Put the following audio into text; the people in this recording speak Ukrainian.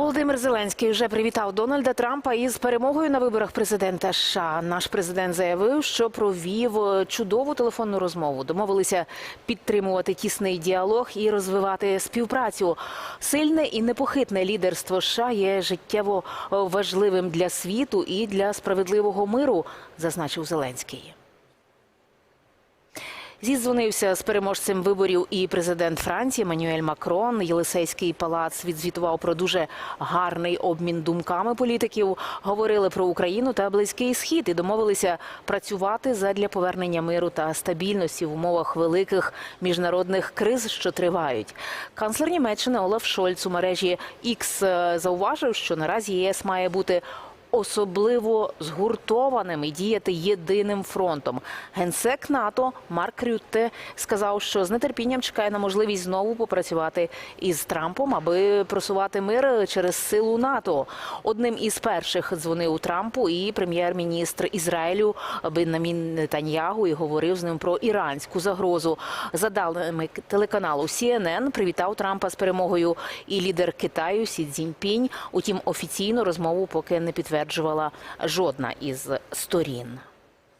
Володимир Зеленський вже привітав Дональда Трампа із перемогою на виборах президента США. Наш президент заявив, що провів е, чудову телефонну розмову. Домовилися підтримувати тісний діалог і розвивати співпрацю. Сильне і непохитне лідерство США є життєво е, важливим для світу і для справедливого миру, зазначив Зеленський. Зідзвонився з переможцем виборів і президент Франції Манюель Макрон. Єлисейський палац відзвітував про дуже гарний обмін думками політиків. Говорили про Україну та Близький Схід і домовилися працювати задля повернення миру та стабільності в умовах великих міжнародних криз, що тривають. Канцлер Німеччини Олаф Шольц у мережі X е, зауважив, що наразі ЄС має бути особливо згуртованим і діяти єдиним фронтом. Генсек НАТО Марк Рютте сказав, що з нетерпінням чекає на можливість знову попрацювати із Трампом, аби просувати мир через силу НАТО. Одним із перших дзвонив Трампу і прем'єр-міністр Ізраїлю Бенамін Нетаньягу і говорив з ним про іранську загрозу. За даними телеканалу CNN, привітав Трампа з перемогою і лідер Китаю Сі Цзіньпінь. Утім, офіційно розмову поки не підтверджувала жодна із сторін.